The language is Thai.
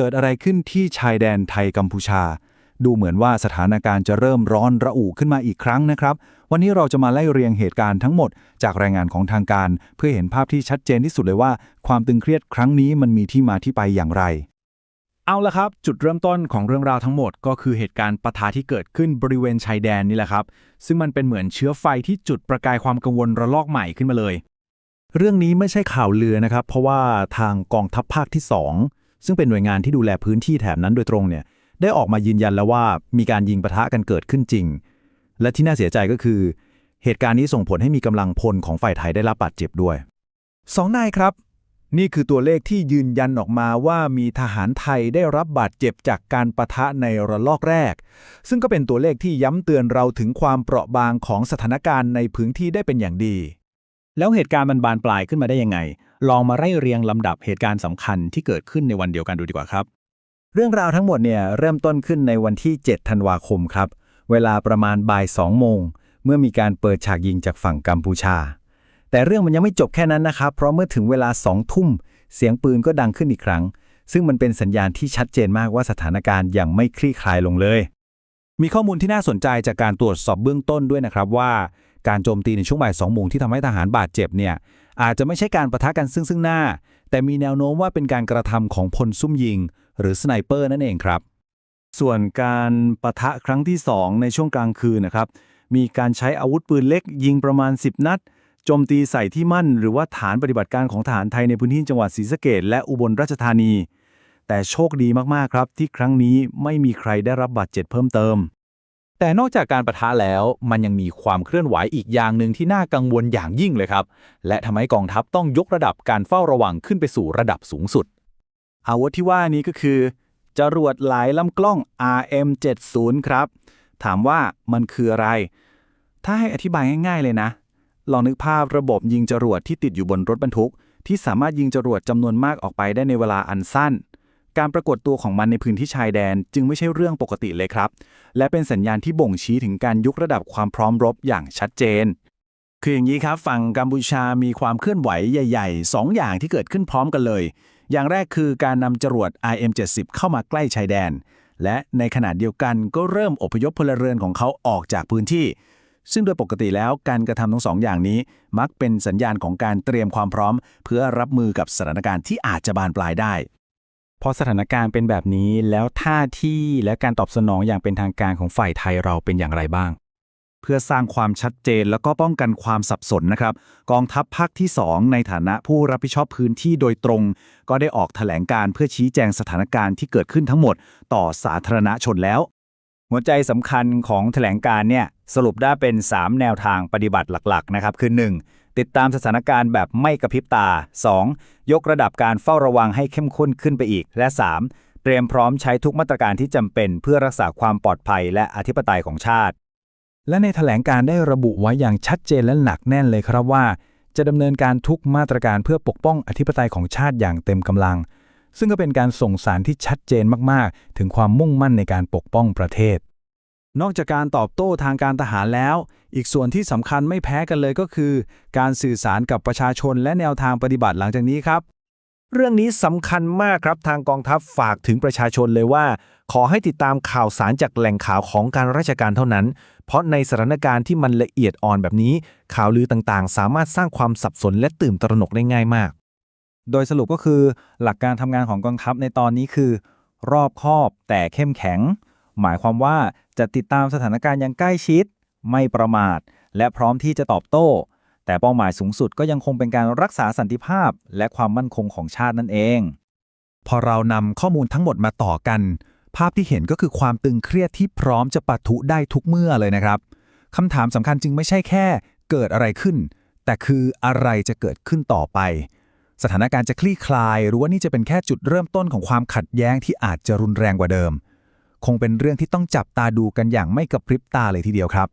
เกิดอะไรขึ้นที่ชายแดนไทยกัมพูชา ดูเหมือนว่าสถานการณ์จะเริ่มร้อนระอุขึ้นมาอีกครั้งนะครับ วันนี้เราจะมาไล่เรียงเหตุการณ์ทั้งหมดจากรายงานของทางการ เพื่อเห็นภาพที่ชัดเจนที่สุดเลยว่า ความตึงเครียดครั้งนี้มันมีที่มาที่ไปอย่างไร เอาละครับ จุดเริ่มต้นของเรื่องราวทั้งหมด ก็คือเหตุการณ์ปะทะที่เกิดขึ้นบริเวณชายแดนนี่แหละครับ ซึ่งมันเป็นเหมือนเชื้อไฟที่จุดประกายความกังวลระลอกใหม่ขึ้นมาเลยเรื่องนี้ไม่ใช่ข่าวลือนะครับ เพราะว่าทางกองทัพภาคที่ 2 ซึ่งเป็นหน่วยงานที่ดูแลพื้นที่แถบนั้นโดยตรงเนี่ยได้ออกมายืนยันแล้วว่ามีการยิงปะทะกันเกิดขึ้นจริง และที่น่าเสียใจก็คือ เหตุการณ์นี้ส่งผลให้มีกำลังพลของฝ่ายไทยได้รับบาดเจ็บด้วยสองนายครับ นี่คือตัวเลขที่ยืนยันออกมาว่ามีทหารไทยได้รับบาดเจ็บจากการปะทะในระลอกแรก ซึ่งก็เป็นตัวเลขที่ย้ำเตือนเราถึงความเปราะบางของสถานการณ์ในพื้นที่ได้เป็นอย่างดี แล้วเหตุการณ์มันบานปลายขึ้นมาได้ยังไง ลองมาไล่เรียงลำดับเหตุการณ์สำคัญที่เกิดขึ้นในวันเดียวกันดูดีกว่าครับ เรื่องราวทั้งหมดเนี่ยเริ่มต้นขึ้นในวันที่ 7 ธันวาคมครับ เวลาประมาณบ่าย2โมง เมื่อมีการเปิดฉากยิงจากฝั่งกัมพูชา แต่เรื่องมันยังไม่จบแค่นั้นนะครับ เพราะเมื่อถึงเวลา2ทุ่ม เสียงปืนก็ดังขึ้นอีกครั้ง ซึ่งมันเป็นสัญญาณที่ชัดเจนมากว่าสถานการณ์ยังไม่คลี่คลายลงเลยมีข้อมูลที่น่าสนใจจากการตรวจสอบเบื้องต้นด้วยนะครับว่า การโจมตีในช่วงบ่ายสองโมงที่ทำให้ทหารบาดเจ็บเนี่ยอาจจะไม่ใช่การประทะกันซึ่งซึ่งหน้า แต่มีแนวโน้มว่าเป็นการกระทำของพลซุ่มยิง หรือสไนเปอร์นั่นเองครับ ส่วนการปะทะครั้งที่ 2 ในช่วงกลางคืนนะครับ มีการใช้อาวุธปืนเล็กยิงประมาณ 10 นัดโจมตีใส่ที่มั่น หรือว่าฐานปฏิบัติการของทหารไทยในพื้นที่จังหวัดศรีสะเกดและอุบลราชธานี แต่โชคดีมากๆครับ ที่ครั้งนี้ไม่มีใครได้รับบาดเจ็บเพิ่มเติม แต่นอกจากการประทะแล้วมันยังมีความเคลื่อนไหวอีกอย่างหนึ่งที่น่ากังวลอย่างยิ่งเลยครับ และทำให้กองทัพต้องยกระดับการเฝ้าระวังขึ้นไปสู่ระดับสูงสุด อาวุธที่ว่านี้ก็คือ จรวดหลายลำกล้อง RM70 ครับ ถามว่ามันคืออะไร ถ้าให้อธิบายง่ายๆเลยนะ ลองนึกภาพระบบยิงจรวดที่ติดอยู่บนรถบรรทุก ที่สามารถยิงจรวดจำนวนมากออกไปได้ในเวลาอันสั้น การปรากฏตัวของมันในพื้นที่ชายแดนจึงไม่ใช่เรื่องปกติเลยครับ และเป็นสัญญาณที่บ่งชี้ถึงการยกระดับความพร้อมรบอย่างชัดเจน คืออย่างนี้ครับฝั่งกัมพูชามีความเคลื่อนไหวใหญ่ๆ 2 อย่างที่เกิดขึ้นพร้อมกันเลย อย่างแรกคือการนำจรวด IM-70 เข้ามาใกล้ชายแดน และในขณะเดียวกันก็เริ่มอพยพพลเรือนของเขาออกจากพื้นที่ ซึ่งโดยปกติแล้วการกระทำทั้งสองอย่างนี้ มักเป็นสัญญาณของการเตรียมความพร้อม เพื่อรับมือกับสถานการณ์ที่อาจจะบานปลายได้ พอสถานการณ์เป็นแบบนี้แล้วท่าที่และการตอบสนองอย่างเป็นทางการของฝ่ายไทยเราเป็นอย่างไรบ้าง เพื่อสร้างความชัดเจนแล้วก็ป้องกันความสับสนนะครับ กองทัพภาคที่ 2 ในฐานะผู้รับผิดชอบพื้นที่โดยตรง ก็ได้ออกแถลงการเพื่อชี้แจงสถานการณ์ที่เกิดขึ้นทั้งหมด ต่อสาธารณชนแล้ว หัวใจสำคัญของแถลงการเนี่ยสรุปได้เป็น 3 แนวทางปฏิบัติหลักๆนะครับคือ 1. ติดตามสถานการณ์แบบไม่กระพริบตา 2. ยกระดับการเฝ้าระวังให้เข้มข้นขึ้นไปอีก และ 3. เตรียมพร้อมใช้ทุกมาตรการที่จำเป็นเพื่อรักษาความปลอดภัยและอธิปไตยของชาติ และในแถลงการได้ระบุไว้อย่างชัดเจนและหนักแน่นเลยครับว่า จะดำเนินการทุกมาตรการเพื่อปกป้องอธิปไตยของชาติอย่างเต็มกำลัง ซึ่งก็เป็นการส่งสารที่ชัดเจนมากๆ ถึงความมุ่งมั่นในการปกป้องประเทศ นอกจากการตอบโต้ทางการทหารแล้ว อีกส่วนที่สำคัญไม่แพ้กันเลยก็คือ การสื่อสารกับประชาชนและแนวทางปฏิบัติหลังจากนี้ครับ เรื่องนี้สำคัญมากครับทางกองทัพฝากถึงประชาชนเลยว่า ขอให้ติดตามข่าวสารจากแหล่งข่าวของการราชการเท่านั้น เพราะในสถานการณ์ที่มันละเอียดอ่อนแบบนี้ ข่าวลือต่างๆ สามารถสร้างความสับสนและตื่นตระหนกได้ง่ายมาก โดยสรุปก็คือ หลักการทำงานของกองทัพในตอนนี้คือ รอบคอบแต่เข้มแข็ง หมายความว่าจะติดตามสถานการณ์อย่างใกล้ชิด ไม่ประมาท และพร้อมที่จะตอบโต้ แต่เป้าหมายสูงสุดก็ยังคงเป็นการรักษาสันติภาพ และความมั่นคงของชาตินั่นเอง พอเรานำข้อมูลทั้งหมดมาต่อกัน ภาพที่เห็นก็คือความตึงเครียดที่พร้อมจะปะทุได้ทุกเมื่อเลยนะครับคำถามสำคัญจึงไม่ใช่แค่ เกิดอะไรขึ้น แต่คืออะไรจะเกิดขึ้นต่อไป สถานการณ์จะคลี่คลาย หรือว่านี่จะเป็นแค่จุดเริ่มต้นของความขัดแย้งที่อาจจะรุนแรงกว่าเดิม คงเป็นเรื่องที่ต้องจับตาดูกันอย่างไม่กระพริบตาเลยทีเดียวครับ